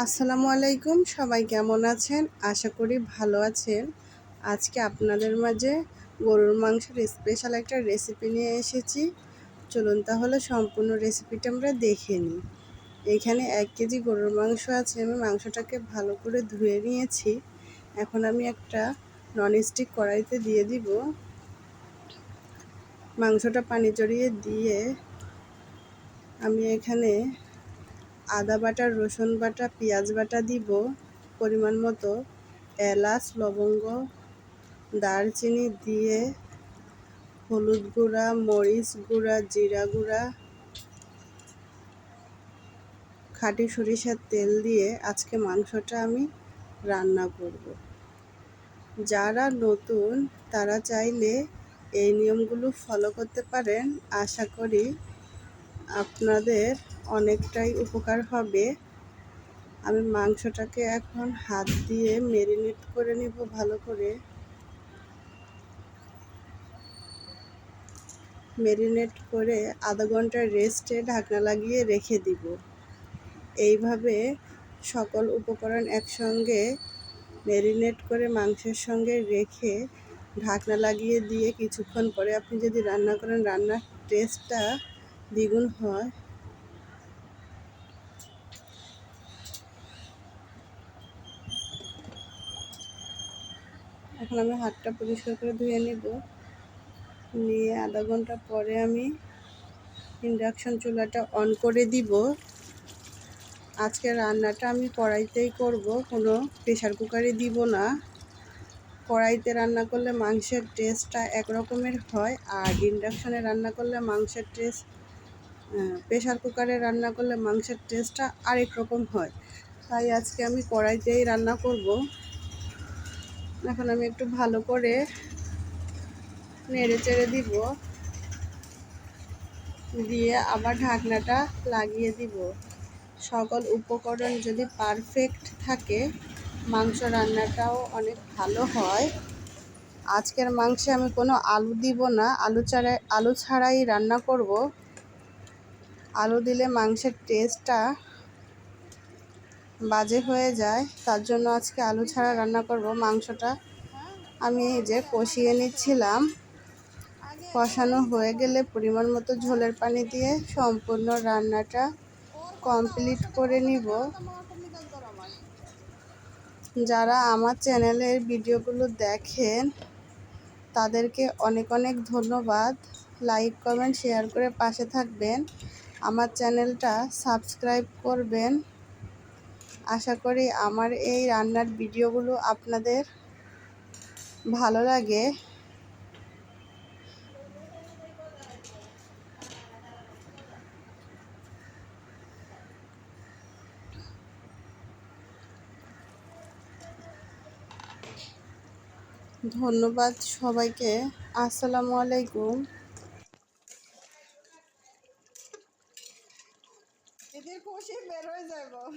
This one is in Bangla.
আসসালামু আলাইকুম, সবাই কেমন আছেন? আশা করি ভালো আছেন। আজকে আপনাদের মাঝে গরুর মাংসের স্পেশাল একটা রেসিপি নিয়ে এসেছি। চলুন তাহলে সম্পূর্ণ রেসিপিটা আমরা দেখে নিই। এখানে এক কেজি গরুর মাংস আছে, আমি মাংসটাকে ভালো করে ধুয়ে নিয়েছি। এখন আমি একটা ননস্টিক কড়াইতে দিয়ে দিব। মাংসটা পানি জড়িয়ে দিয়ে আমি এখানে আদা বাটা, রসুন বাটা, পেঁয়াজ বাটা দিব পরিমাণ মতো, এলাচ, লবঙ্গ, দারচিনি দিয়ে হলুদ গুঁড়া, মরিচ গুঁড়া, জিরা গুঁড়া, খাঁটি সরিষার তেল দিয়ে আজকে মাংসটা আমি রান্না করব। যারা নতুন, তারা চাইলে এই নিয়মগুলো ফলো করতে পারেন। আশা করি আপনাদের অনেকটাই উপকার হবে। আমি মাংসটাকে এখন হাত দিয়ে মেরিনেট করে নিব ভালো করে। মেরিনেট করে আধা ঘণ্টা রেস্টে ঢাকনা লাগিয়ে রেখে দিব। এইভাবে সকল উপকরণ একসঙ্গে মেরিনেট করে মাংসের সঙ্গে রেখে ঢাকনা লাগিয়ে দিয়ে কিছুক্ষণ পরে আপনি যদি রান্না করেন, রান্নার টেস্টটা দ্বিগুণ হয়। এখন আমি হাতটা পরিষ্কার করে ধুয়ে নেব। নিয়ে আধা ঘণ্টা পরে আমি ইন্ডাকশন চুলাটা অন করে দিব। আজকে রান্নাটা আমি কড়াইতেই করব, কোনো প্রেশার কুকারে দিব না। কড়াইতে রান্না করলে মাংসের টেস্টটা একরকমের হয়, আর ইন্ডাকশানে রান্না করলে মাংসের টেস্ট প্রেশার কুকারে রান্না করলে মাংসের টেস্টটা আরেক রকম হয়। তাই আজকে আমি কড়াইতেই রান্না করব। এখন আমি একটু ভালো করে নেড়ে চেড়ে দিব। দিয়ে আবার ঢাকনাটা লাগিয়ে দিব। সকল উপকরণ যদি পারফেক্ট থাকে, মাংস রান্নাটাও অনেক ভালো হয়। আজকের মাংসে আমি কোনো আলু দিব না। আলু ছাড়াই আলু ছাড়াই রান্না করব। আলু দিলে মাংসের টেস্টটা বাজে হয়ে যায়। তার জন্য আজকে আলু ছাড়া রান্না করব মাংসটা। আমি এই যে কষিয়ে নিচ্ছিলাম। কষানো হয়ে গেলে পরিমাণ মতো ঝোলের পানি দিয়ে সম্পূর্ণ রান্নাটা কমপ্লিট করে নিব। যারা আমার চ্যানেলের ভিডিওগুলো দেখেন, তাদেরকে অনেক অনেক ধন্যবাদ। লাইক, কমেন্ট, শেয়ার করে পাশে থাকবেন। আমার চ্যানেলটা সাবস্ক্রাইব করবেন। আশা করি আমার এই রান্নার ভিডিওগুলো আপনাদের ভালো লাগে। ধন্যবাদ সবাইকে। আসসালামু আলাইকুম। پوشی بروزه با